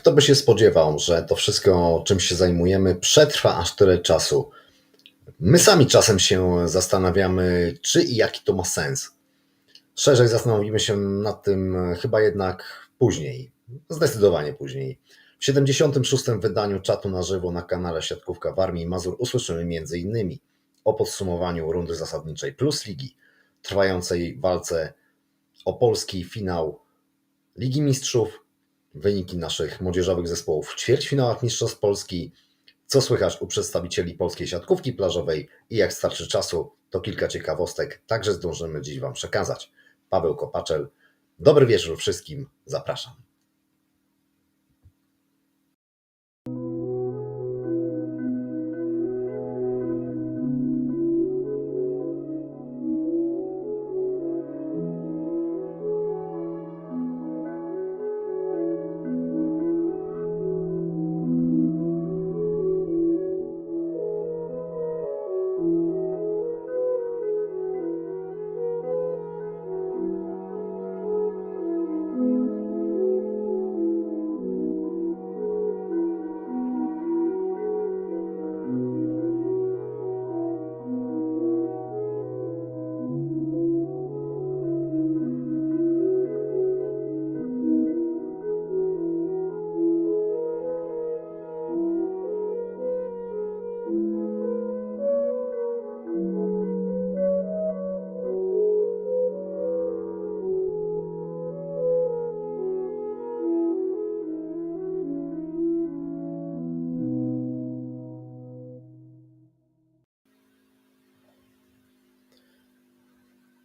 Kto by się spodziewał, że to wszystko, czym się zajmujemy, przetrwa aż tyle czasu. My sami czasem się zastanawiamy, czy i jaki to ma sens. Szerzej zastanowimy się nad tym chyba jednak później, zdecydowanie później. W 76. wydaniu czatu na żywo na kanale Siatkówka w Armii Mazur usłyszymy m.in. o podsumowaniu rundy zasadniczej Plus Ligi, trwającej walce o polski finał Ligi Mistrzów, wyniki naszych młodzieżowych zespołów. W ćwierćfinałach Mistrzostw Polski, co słychać u przedstawicieli polskiej siatkówki plażowej? I jak starczy czasu, to kilka ciekawostek także zdążymy dziś Wam przekazać. Paweł Kopaczel, dobry wieczór wszystkim, zapraszam.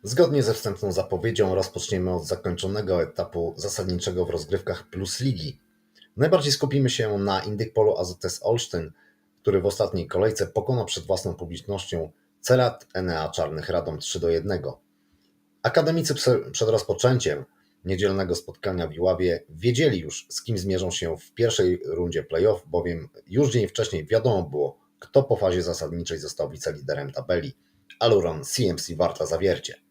Zgodnie ze wstępną zapowiedzią rozpoczniemy od zakończonego etapu zasadniczego w rozgrywkach Plus Ligi. Najbardziej skupimy się na Indykpolu AZS Olsztyn, który w ostatniej kolejce pokonał przed własną publicznością Cerat Enea Czarnych Radom 3 do 1. Akademicy prze- przed rozpoczęciem niedzielnego spotkania w Iławie wiedzieli już, z kim zmierzą się w pierwszej rundzie playoff, bowiem już dzień wcześniej wiadomo było, kto po fazie zasadniczej został wiceliderem tabeli. Aluron CMC Warta Zawiercie.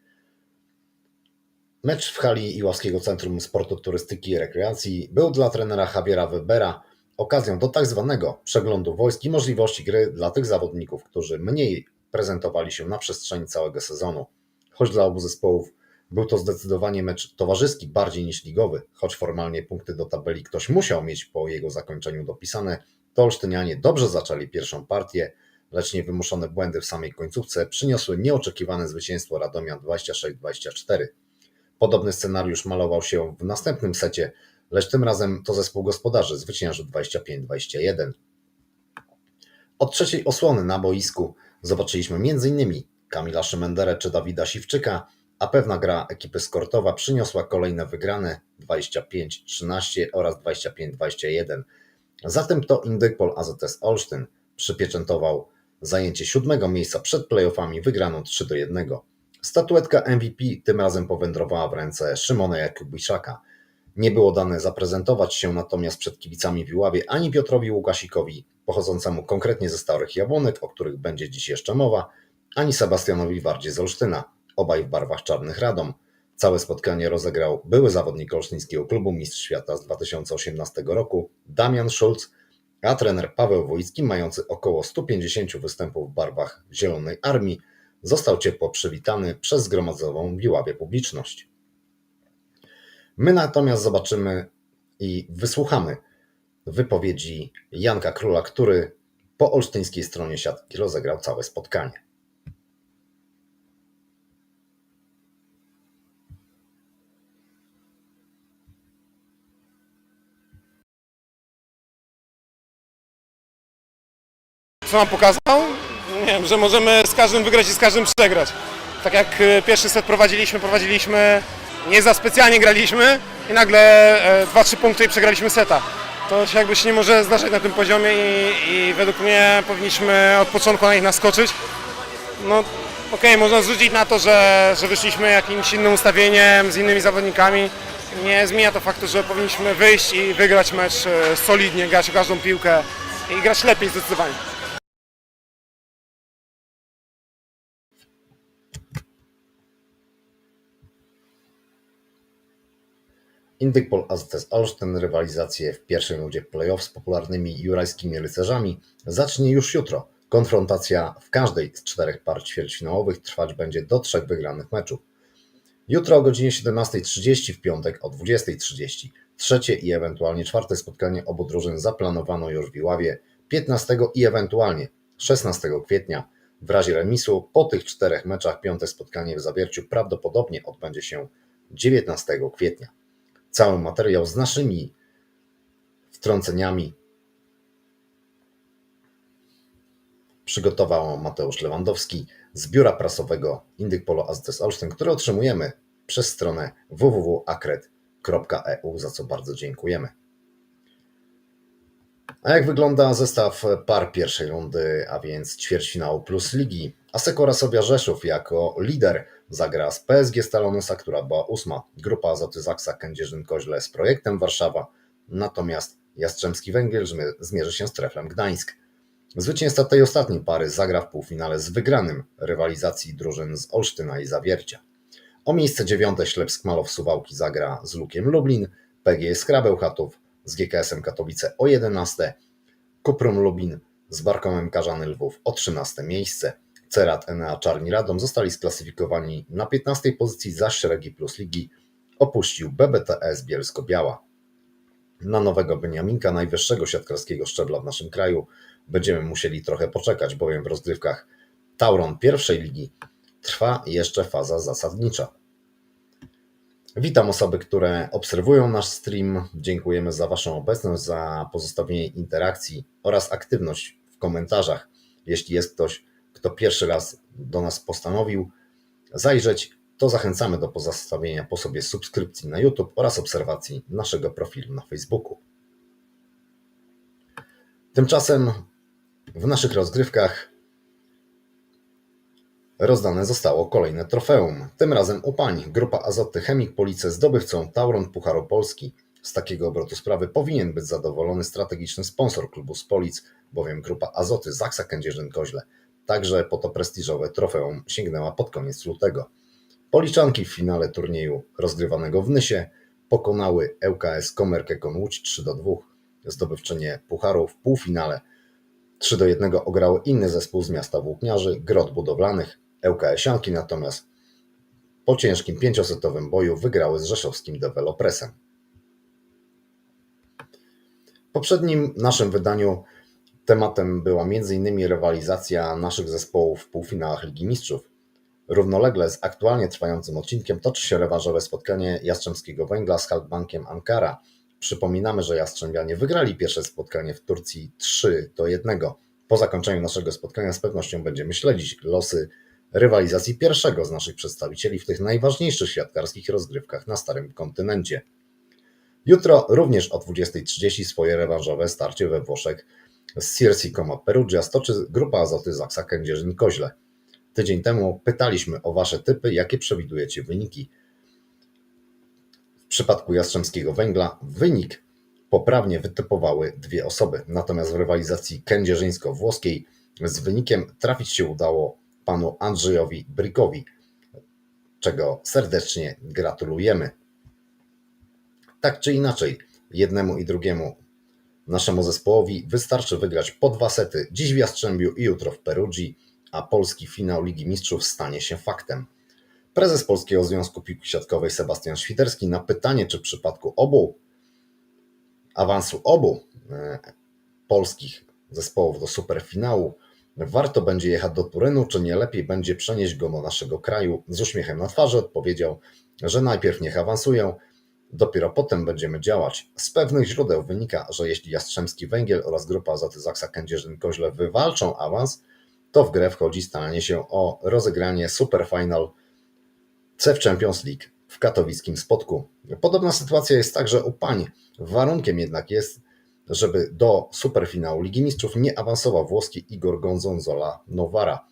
Mecz w hali Iławskiego Centrum Sportu, Turystyki i Rekreacji był dla trenera Javiera Webera okazją do tak zwanego przeglądu wojsk i możliwości gry dla tych zawodników, którzy mniej prezentowali się na przestrzeni całego sezonu. Choć dla obu zespołów był to zdecydowanie mecz towarzyski bardziej niż ligowy, choć formalnie punkty do tabeli ktoś musiał mieć po jego zakończeniu dopisane, to Olsztynianie dobrze zaczęli pierwszą partię, lecz niewymuszone błędy w samej końcówce przyniosły nieoczekiwane zwycięstwo Radomia 26-24. Podobny scenariusz malował się w następnym secie, lecz tym razem to zespół gospodarzy zwyciężył 25-21. Od trzeciej osłony na boisku zobaczyliśmy m.in. Kamila Szymenderę czy Dawida Siwczyka, a pewna gra ekipy Skortowa przyniosła kolejne wygrane 25-13 oraz 25-21. Zatem to Indykpol AZS Olsztyn przypieczętował zajęcie siódmego miejsca przed playoffami wygraną 3 do 1. Statuetka MVP tym razem powędrowała w ręce Szymona Jakubiszaka. Nie było dane zaprezentować się natomiast przed kibicami w Iławie ani Piotrowi Łukasikowi, pochodzącemu konkretnie ze Starych Jabłonek, o których będzie dziś jeszcze mowa, ani Sebastianowi Wardzie z Olsztyna, obaj w barwach czarnych Radom. Całe spotkanie rozegrał były zawodnik olsztyńskiego klubu Mistrz Świata z 2018 roku Damian Schulz, a trener Paweł Wojcki, mający około 150 występów w barwach Zielonej Armii, został ciepło przywitany przez zgromadzoną w Iławie publiczność. My natomiast zobaczymy i wysłuchamy wypowiedzi Janka Króla, który po olsztyńskiej stronie siatki rozegrał całe spotkanie. Co nam pokazał? Nie wiem, że możemy z każdym wygrać i z każdym przegrać. Tak jak e, pierwszy set prowadziliśmy, prowadziliśmy, nie za specjalnie graliśmy i nagle e, 2-3 punkty i przegraliśmy seta. To się jakby się nie może zdarzać na tym poziomie i, i według mnie powinniśmy od początku na nich naskoczyć. No okej, można zrzucić na to, że, że wyszliśmy jakimś innym ustawieniem, z innymi zawodnikami. Nie zmienia to faktu, że powinniśmy wyjść i wygrać mecz e, solidnie, grać każdą piłkę i grać lepiej zdecydowanie. Indykpol AZS Olsztyn rywalizację w pierwszej rundzie playoff z popularnymi jurajskimi rycerzami zacznie już jutro. Konfrontacja w każdej z czterech par ćwierćfinałowych trwać będzie do trzech wygranych meczów. Jutro o godzinie 17.30, w piątek o 20.30. Trzecie i ewentualnie czwarte spotkanie obu drużyn zaplanowano już w Iławie 15 i ewentualnie 16 kwietnia. W razie remisu po tych czterech meczach piąte spotkanie w Zawierciu prawdopodobnie odbędzie się 19 kwietnia. Cały materiał z naszymi wtrąceniami przygotował Mateusz Lewandowski z biura prasowego Indyk Polo AZS Olsztyn, otrzymujemy przez stronę www.akred.eu, za co bardzo dziękujemy. A jak wygląda zestaw par pierwszej rundy, a więc ćwierćfinału plus ligi? Asekora Sobia Rzeszów jako lider zagra z PSG Stalonosa, która była ósma. Grupa Azoty Zaksa Kędzierzyn-Koźle z projektem Warszawa, natomiast Jastrzębski Węgiel zmierzy się z Treflem Gdańsk. Zwycięzca tej ostatniej pary zagra w półfinale z wygranym rywalizacji drużyn z Olsztyna i Zawiercia. O miejsce dziewiąte Ślepsk Malow Suwałki zagra z Lukiem Lublin, PGS Skrabeł Chatów z GKS-em Katowice o 11, Kuprum Lubin z Barkomem Karzany Lwów o 13 miejsce. Cerat Enea Czarni Radom zostali sklasyfikowani na 15 pozycji, zaś Szeregi Plus Ligi opuścił BBTS Bielsko-Biała. Na nowego Beniaminka, najwyższego siatkarskiego szczebla w naszym kraju, będziemy musieli trochę poczekać, bowiem w rozgrywkach Tauron pierwszej ligi trwa jeszcze faza zasadnicza. Witam osoby, które obserwują nasz stream. Dziękujemy za Waszą obecność, za pozostawienie interakcji oraz aktywność w komentarzach. Jeśli jest ktoś, kto pierwszy raz do nas postanowił zajrzeć, to zachęcamy do pozostawienia po sobie subskrypcji na YouTube oraz obserwacji naszego profilu na Facebooku. Tymczasem w naszych rozgrywkach rozdane zostało kolejne trofeum. Tym razem u pań. Grupa Azoty Chemik Police zdobywcą Tauron Pucharu Polski. Z takiego obrotu sprawy powinien być zadowolony strategiczny sponsor klubu z Polic, bowiem grupa Azoty Zaksa Kędzierzyn-Koźle także po to prestiżowe trofeum sięgnęła pod koniec lutego. Policzanki w finale turnieju rozgrywanego w Nysie pokonały ŁKS Komerkę Konłódź 3 do 2. Zdobywczynie pucharu w półfinale 3 do 1 ograły inny zespół z miasta Włókniarzy, Grot Budowlanych. ŁKS-ianki natomiast po ciężkim pięciosetowym boju wygrały z rzeszowskim dewelopresem. W poprzednim naszym wydaniu tematem była m.in. rywalizacja naszych zespołów w półfinałach Ligi Mistrzów. Równolegle z aktualnie trwającym odcinkiem toczy się rewanżowe spotkanie Jastrzębskiego Węgla z Halkbankiem Ankara. Przypominamy, że Jastrzębianie wygrali pierwsze spotkanie w Turcji 3 do 1. Po zakończeniu naszego spotkania z pewnością będziemy śledzić losy rywalizacji pierwszego z naszych przedstawicieli w tych najważniejszych świadkarskich rozgrywkach na Starym Kontynencie. Jutro również o 20.30 swoje rewanżowe starcie we Włoszech z Coma Perugia stoczy grupa Azoty Zaksa Kędzierzyn-Koźle. Tydzień temu pytaliśmy o Wasze typy, jakie przewidujecie wyniki. W przypadku Jastrzębskiego Węgla wynik poprawnie wytypowały dwie osoby, natomiast w rywalizacji kędzierzyńsko-włoskiej z wynikiem trafić się udało panu Andrzejowi Brykowi, czego serdecznie gratulujemy. Tak czy inaczej, jednemu i drugiemu naszemu zespołowi wystarczy wygrać po dwa sety dziś w Jastrzębiu i jutro w Perugii, a polski finał Ligi Mistrzów stanie się faktem. Prezes Polskiego Związku Piłki Siatkowej Sebastian Świderski na pytanie, czy w przypadku obu awansu obu e, polskich zespołów do superfinału warto będzie jechać do Turynu, czy nie lepiej będzie przenieść go do naszego kraju, z uśmiechem na twarzy odpowiedział, że najpierw niech awansują, dopiero potem będziemy działać. Z pewnych źródeł wynika, że jeśli Jastrzębski Węgiel oraz grupa Azoty Zaksa Kędzierzyn-Koźle wywalczą awans, to w grę wchodzi staranie się o rozegranie Superfinal CEF Champions League w katowickim spotku. Podobna sytuacja jest także u pań. Warunkiem jednak jest, żeby do superfinału Ligi Mistrzów nie awansował włoski Igor Gonzonzola Nowara.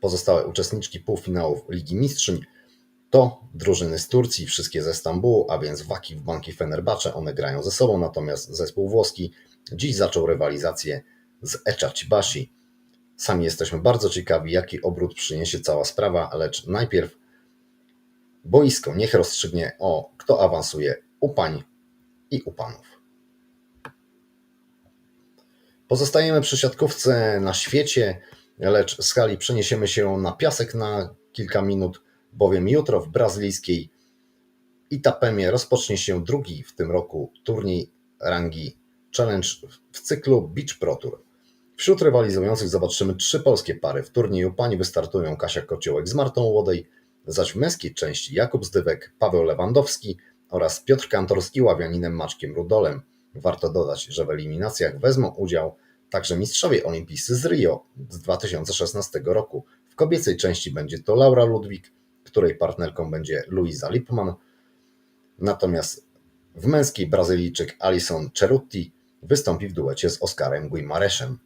Pozostałe uczestniczki półfinałów Ligi Mistrzyń to drużyny z Turcji, wszystkie ze Stambułu, a więc Waki w Banki Fenerbahce, one grają ze sobą, natomiast zespół włoski dziś zaczął rywalizację z Eczacibasi. Sami jesteśmy bardzo ciekawi, jaki obrót przyniesie cała sprawa, lecz najpierw boisko niech rozstrzygnie o kto awansuje u pań i u panów. Pozostajemy przy siatkówce na świecie, lecz z hali przeniesiemy się na piasek na kilka minut, bowiem jutro w brazylijskiej Itapemie rozpocznie się drugi w tym roku turniej rangi Challenge w cyklu Beach Pro Tour. Wśród rywalizujących zobaczymy trzy polskie pary. W turnieju pań wystartują Kasia Kociołek z Martą Łodej, zaś w męskiej części Jakub Zdywek, Paweł Lewandowski oraz Piotr Kantor z Iławianinem Maczkiem Rudolem. Warto dodać, że w eliminacjach wezmą udział także mistrzowie olimpijscy z Rio z 2016 roku. W kobiecej części będzie to Laura Ludwik, której partnerką będzie Luisa Lipman, natomiast w męskiej Brazylijczyk Alison Cerutti wystąpi w duecie z Oskarem Guimareszem.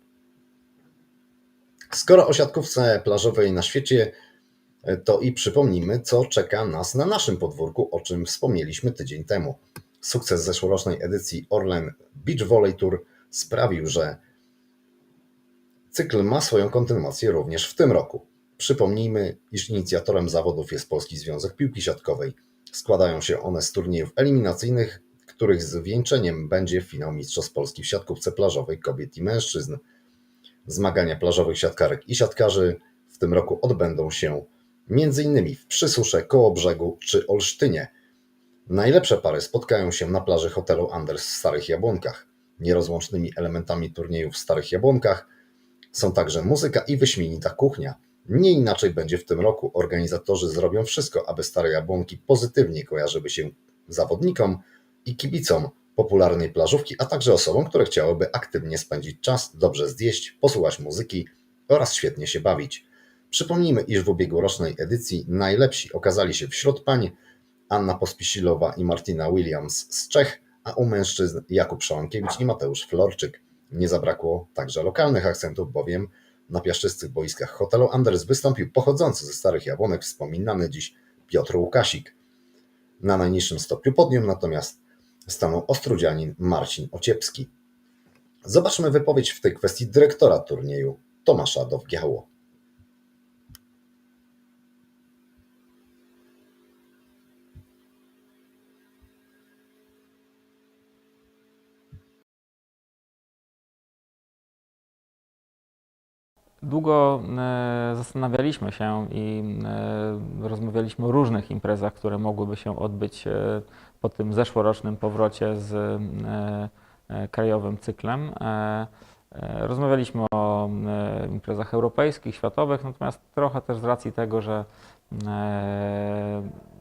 Skoro o siatkówce plażowej na świecie, to i przypomnimy, co czeka nas na naszym podwórku, o czym wspomnieliśmy tydzień temu. Sukces zeszłorocznej edycji Orlen Beach Volley Tour sprawił, że cykl ma swoją kontynuację również w tym roku. Przypomnijmy, iż inicjatorem zawodów jest Polski Związek Piłki Siatkowej. Składają się one z turniejów eliminacyjnych, których zwieńczeniem będzie finał Mistrzostw Polski w siatkówce plażowej kobiet i mężczyzn. Zmagania plażowych siatkarek i siatkarzy w tym roku odbędą się m.in. w Przysusze, Kołobrzegu czy Olsztynie. Najlepsze pary spotkają się na plaży hotelu Anders w Starych Jabłonkach. Nierozłącznymi elementami turnieju w Starych Jabłonkach są także muzyka i wyśmienita kuchnia. Nie inaczej będzie w tym roku. Organizatorzy zrobią wszystko, aby Stare Jabłonki pozytywnie kojarzyły się zawodnikom i kibicom popularnej plażówki, a także osobom, które chciałyby aktywnie spędzić czas, dobrze zjeść, posłuchać muzyki oraz świetnie się bawić. Przypomnijmy, iż w ubiegłorocznej edycji najlepsi okazali się wśród pań Anna Pospisilowa i Martina Williams z Czech, a u mężczyzn Jakub Szałankiewicz i Mateusz Florczyk. Nie zabrakło także lokalnych akcentów, bowiem na piaszczystych boiskach hotelu Anders wystąpił pochodzący ze Starych Jabłonek wspominany dziś Piotr Łukasik. Na najniższym stopniu podium natomiast stanął ostrudzianin Marcin Ociepski. Zobaczmy wypowiedź w tej kwestii dyrektora turnieju Tomasza Dowgiało. Długo e, zastanawialiśmy się i e, rozmawialiśmy o różnych imprezach, które mogłyby się odbyć e, po tym zeszłorocznym powrocie z krajowym cyklem. Rozmawialiśmy o imprezach europejskich, światowych, natomiast trochę też z racji tego, że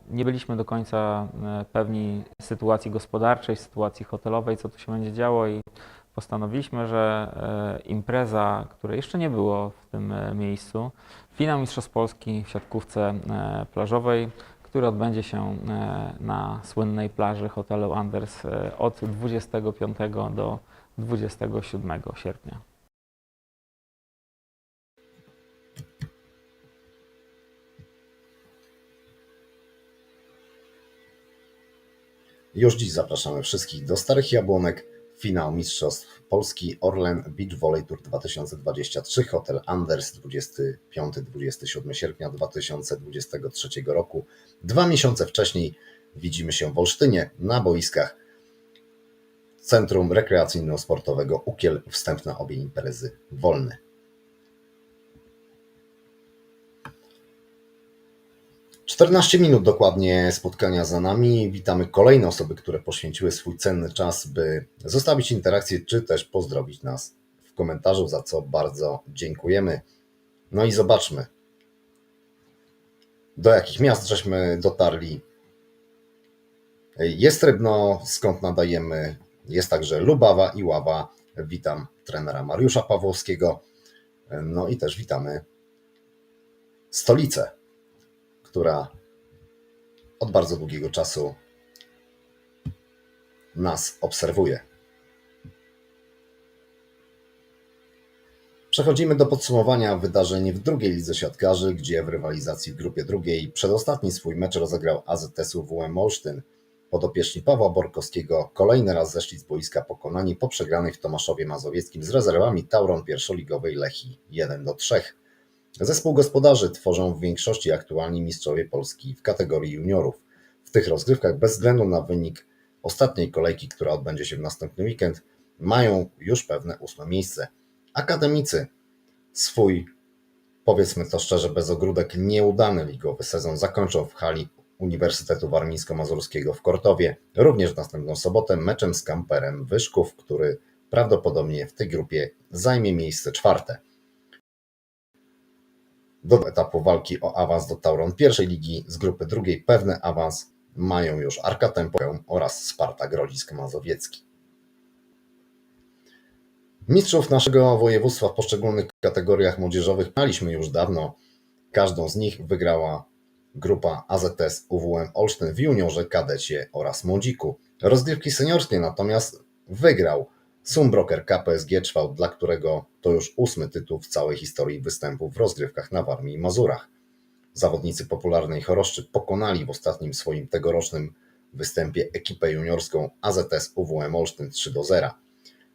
nie byliśmy do końca pewni sytuacji gospodarczej, sytuacji hotelowej, co tu się będzie działo i postanowiliśmy, że e, impreza, której jeszcze nie było w tym e, miejscu, finał Mistrzostw Polski w siatkówce e, plażowej, który odbędzie się na słynnej plaży hotelu Anders od 25 do 27 sierpnia. Już dziś zapraszamy wszystkich do Starych Jabłonek. Finał Mistrzostw Polski Orlen Beach Volley Tour 2023 Hotel Anders 25-27 sierpnia 2023 roku. Dwa miesiące wcześniej widzimy się w Olsztynie na boiskach Centrum Rekreacyjno-Sportowego Ukiel. Wstęp na obie imprezy wolny. Czternaście minut dokładnie spotkania za nami. Witamy kolejne osoby, które poświęciły swój cenny czas, by zostawić interakcję, czy też pozdrowić nas w komentarzu, za co bardzo dziękujemy. No i zobaczmy, do jakich miast żeśmy dotarli. Jest Rybno, skąd nadajemy. Jest także Lubawa i Ława. Witam trenera Mariusza Pawłowskiego. No i też witamy stolicę która od bardzo długiego czasu nas obserwuje. Przechodzimy do podsumowania wydarzeń w drugiej lidze siatkarzy, gdzie w rywalizacji w grupie drugiej przedostatni swój mecz rozegrał AZS-u WM Olsztyn. Podopieczni Pawła Borkowskiego kolejny raz zeszli z boiska pokonani po przegranej w Tomaszowie Mazowieckim z rezerwami Tauron pierwszoligowej Lechii 1 do 3. Zespół gospodarzy tworzą w większości aktualni mistrzowie Polski w kategorii juniorów. W tych rozgrywkach, bez względu na wynik ostatniej kolejki, która odbędzie się w następny weekend, mają już pewne ósme miejsce. Akademicy swój, powiedzmy to szczerze, bez ogródek, nieudany ligowy sezon zakończą w hali Uniwersytetu Warmińsko-Mazurskiego w Kortowie, również w następną sobotę meczem z Kamperem Wyszków, który prawdopodobnie w tej grupie zajmie miejsce czwarte. Do etapu walki o awans do Tauron pierwszej ligi z grupy drugiej pewny awans mają już Arka Tempo oraz Spartak Grodzisk Mazowiecki. Mistrzów naszego województwa w poszczególnych kategoriach młodzieżowych mieliśmy już dawno. Każdą z nich wygrała grupa AZS UWM Olsztyn w juniorze, kadecie oraz młodziku. Rozgrywki seniorskie natomiast wygrał Sumbroker KPSG Czwał, dla którego to już ósmy tytuł w całej historii występów w rozgrywkach na Warmii i Mazurach. Zawodnicy popularnej Choroszczy pokonali w ostatnim swoim tegorocznym występie ekipę juniorską AZS UWM Olsztyn 3 do 0.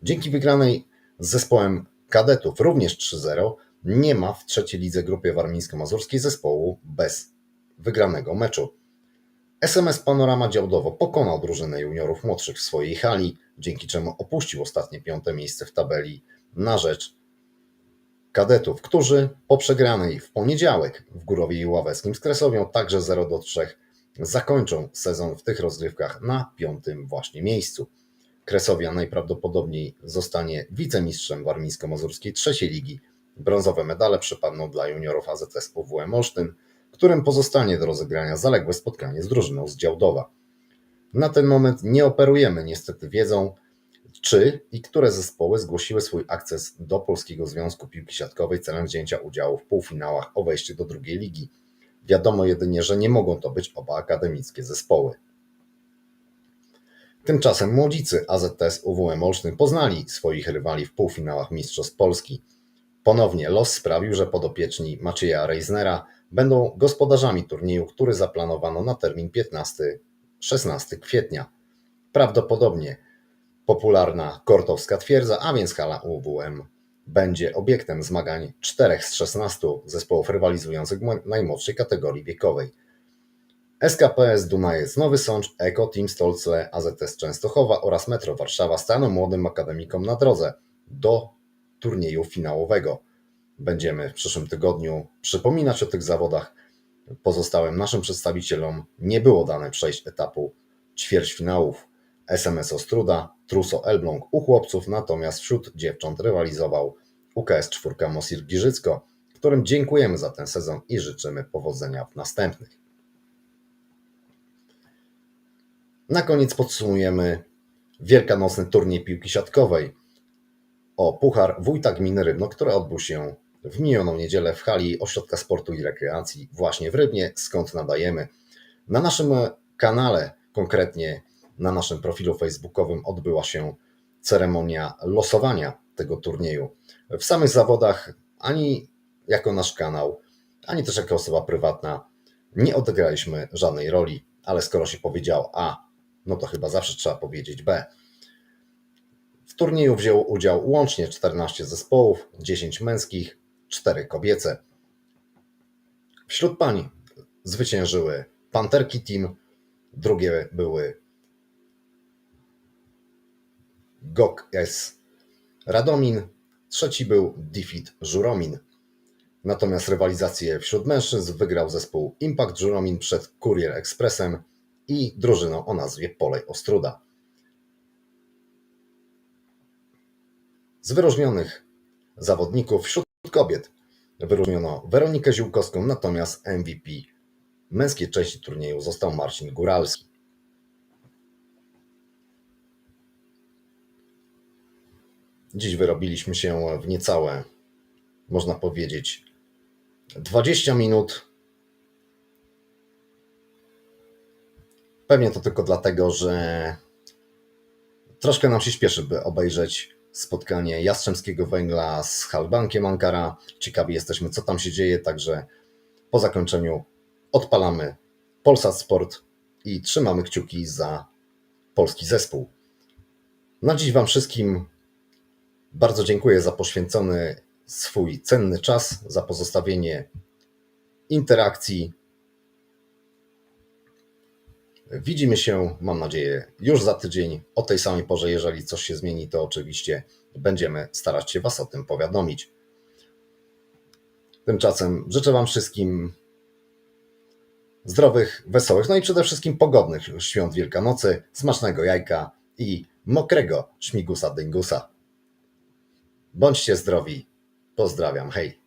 Dzięki wygranej z zespołem kadetów również 3-0 nie ma w trzeciej lidze grupie warmińsko-mazurskiej zespołu bez wygranego meczu. SMS Panorama Działdowo pokonał drużynę juniorów młodszych w swojej hali, dzięki czemu opuścił ostatnie piąte miejsce w tabeli na rzecz kadetów, którzy po przegranej w poniedziałek w Górowie Ławeckim z Kresowią także 0 do 3 zakończą sezon w tych rozgrywkach na piątym właśnie miejscu. Kresowia najprawdopodobniej zostanie wicemistrzem warmińsko-mazurskiej trzeciej ligi. Brązowe medale przypadną dla juniorów AZS UWM Olsztyn, którym pozostanie do rozegrania zaległe spotkanie z drużyną z Działdowa. Na ten moment nie operujemy niestety wiedzą, czy i które zespoły zgłosiły swój akces do Polskiego Związku Piłki Siatkowej celem wzięcia udziału w półfinałach o wejście do drugiej ligi. Wiadomo jedynie, że nie mogą to być oba akademickie zespoły. Tymczasem młodzicy AZS UWM Olsztyn poznali swoich rywali w półfinałach Mistrzostw Polski. Ponownie los sprawił, że podopieczni Macieja Reisnera będą gospodarzami turnieju, który zaplanowano na termin 15-16 kwietnia. Prawdopodobnie popularna kortowska twierdza, a więc hala UWM, będzie obiektem zmagań 4 z 16 zespołów rywalizujących w najmłodszej kategorii wiekowej. SKPS Dunajec, Nowy Sącz, Eko, Team Stolce, AZS Częstochowa oraz Metro Warszawa staną młodym akademikom na drodze do turnieju finałowego. Będziemy w przyszłym tygodniu przypominać o tych zawodach. Pozostałym naszym przedstawicielom nie było dane przejść etapu ćwierćfinałów. SMS Ostruda, Truso Elbląg u chłopców, natomiast wśród dziewcząt rywalizował UKS 4 Mosir Giżycko, którym dziękujemy za ten sezon i życzymy powodzenia w następnych. Na koniec podsumujemy wielkanocny turniej piłki siatkowej o Puchar Wójta Gminy Rybno, który odbył się w minioną niedzielę w hali Ośrodka Sportu i Rekreacji właśnie w Rybnie, skąd nadajemy. Na naszym kanale, konkretnie na naszym profilu facebookowym odbyła się ceremonia losowania tego turnieju. W samych zawodach ani jako nasz kanał, ani też jako osoba prywatna nie odegraliśmy żadnej roli, ale skoro się powiedział A, no to chyba zawsze trzeba powiedzieć B. W turnieju wzięło udział łącznie 14 zespołów, 10 męskich, 4 kobiece. Wśród pań zwyciężyły Panterki Team, drugie były GOK S Radomin, trzeci był Defeat Żuromin. Natomiast rywalizację wśród mężczyzn wygrał zespół Impact Żuromin przed Courier Expressem i drużyną o nazwie Polej Ostruda. Z wyróżnionych zawodników wśród kobiet wyróżniono Weronikę Ziółkowską, natomiast MVP męskiej części turnieju został Marcin Góralski. Dziś wyrobiliśmy się w niecałe, można powiedzieć, 20 minut. Pewnie to tylko dlatego, że troszkę nam się śpieszy, by obejrzeć spotkanie Jastrzębskiego Węgla z Halbankiem Ankara. Ciekawi jesteśmy, co tam się dzieje, także po zakończeniu odpalamy Polsat Sport i trzymamy kciuki za polski zespół. Na dziś Wam wszystkim bardzo dziękuję za poświęcony swój cenny czas, za pozostawienie interakcji. Widzimy się, mam nadzieję, już za tydzień o tej samej porze. Jeżeli coś się zmieni, to oczywiście będziemy starać się Was o tym powiadomić. Tymczasem życzę Wam wszystkim zdrowych, wesołych, no i przede wszystkim pogodnych świąt Wielkanocy, smacznego jajka i mokrego śmigusa dyngusa. Bądźcie zdrowi. Pozdrawiam. Hej.